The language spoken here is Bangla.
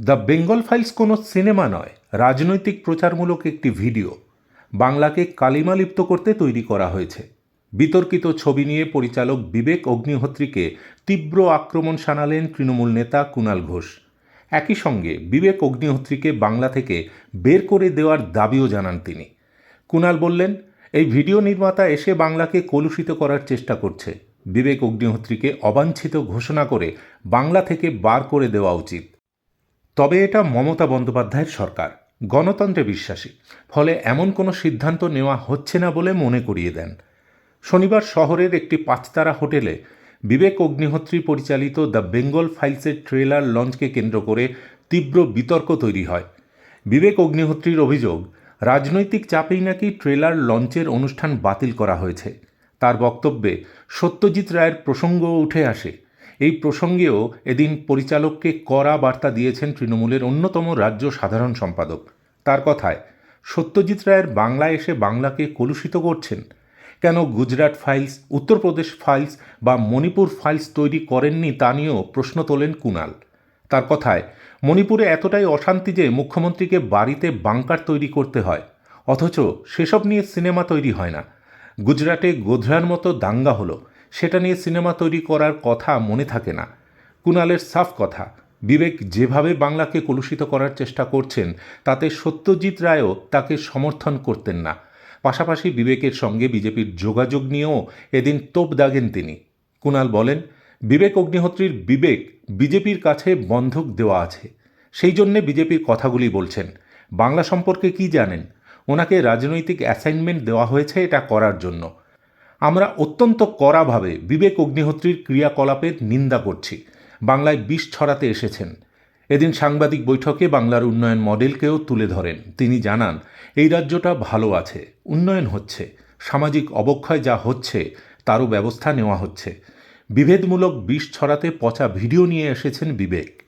দ্য বেঙ্গল ফাইলস কোনো সিনেমা নয়, রাজনৈতিক প্রচারমূলক একটি ভিডিও। বাংলাকে কালিমালিপ্ত করতে তৈরি করা হয়েছে। বিতর্কিত ছবি নিয়ে পরিচালক বিবেক অগ্নিহোত্রীকে তীব্র আক্রমণ শানালেন তৃণমূল নেতা কুণাল ঘোষ। একই সঙ্গে বিবেক অগ্নিহোত্রীকে বাংলা থেকে বের করে দেওয়ার দাবিও জানান তিনি। কুণাল বললেন, এই ভিডিও নির্মাতা এসে বাংলাকে কলুষিত করার চেষ্টা করছে। বিবেক অগ্নিহোত্রীকে অবাঞ্ছিত ঘোষণা করে বাংলা থেকে বার করে দেওয়া উচিত। তবে এটা মমতা বন্দ্যোপাধ্যায়ের সরকার। গণতন্ত্রে বিশ্বাসী। ফলে এমন কোনো সিদ্ধান্ত নেওয়া হচ্ছে না বলে মনে করিয়ে দেন। শনিবার শহরের একটি পাঁচতারা হোটেলে বিবেক অগ্নিহোত্রী পরিচালিত দ্য বেঙ্গল ফাইলসের ট্রেলার লঞ্চকে কেন্দ্র করে তীব্র বিতর্ক তৈরি হয়। বিবেক অগ্নিহোত্রীর অভিযোগ, রাজনৈতিক চাপেই নাকি ট্রেলার লঞ্চের অনুষ্ঠান বাতিল করা হয়েছে। তার বক্তব্যে সত্যজিৎ রায়ের প্রসঙ্গও উঠে আসে। এই প্রসঙ্গেও এদিন পরিচালককে কড়া বার্তা দিয়েছেন তৃণমূলের অন্যতম রাজ্য সাধারণ সম্পাদক। তার কথায়, সত্যজিৎ রায়ের বাংলায় এসে বাংলাকে কলুষিত করছেন। কেন গুজরাট ফাইলস, উত্তরপ্রদেশ ফাইলস বা মণিপুর ফাইলস তৈরি করেননি তা নিয়েও প্রশ্ন তোলেন কুণাল। তার কথায়, মণিপুরে এতটাই অশান্তি যে মুখ্যমন্ত্রীকে বাড়িতে বাংকার তৈরি করতে হয়, অথচ সেসব নিয়ে সিনেমা তৈরি হয় না। গুজরাটে গোধরার মতো দাঙ্গা হলো। সেটা নিয়ে সিনেমা তৈরি করার কথা মনে থাকে না। কুণালের সাফ কথা, বিবেক যেভাবে বাংলাকে কলুষিত করার চেষ্টা করছেন, তাতে সত্যজিৎ রায়ও তাকে সমর্থন করতেন না। পাশাপাশি বিবেকের সঙ্গে বিজেপির যোগাযোগ নিয়েও এদিন তোপ দাগেন তিনি। কুণাল বলেন, বিবেক অগ্নিহোত্রীর বিবেক বিজেপির কাছে বন্ধক দেওয়া আছে। সেই জন্যে বিজেপির কথাগুলি বলছেন, বাংলা সম্পর্কে কি জানেন? ওনাকে রাজনৈতিক অ্যাসাইনমেন্ট দেওয়া হয়েছে এটা করার জন্য। আমরা অত্যন্ত কড়াভাবে বিবেক অগ্নিহোত্রীর ক্রিয়াকলাপের নিন্দা করছি। বাংলায় বিষ ছড়াতে এসেছেন। এদিন সাংবাদিক বৈঠকে বাংলার উন্নয়ন মডেলকেও তুলে ধরেন। তিনি জানান, এই রাজ্যটা ভালো আছে, উন্নয়ন হচ্ছে, সামাজিক অবক্ষয় যা হচ্ছে, তারও ব্যবস্থা নেওয়া হচ্ছে। বিভেদমূলক বিষ ছড়াতে পচা ভিডিও নিয়ে এসেছেন বিবেক।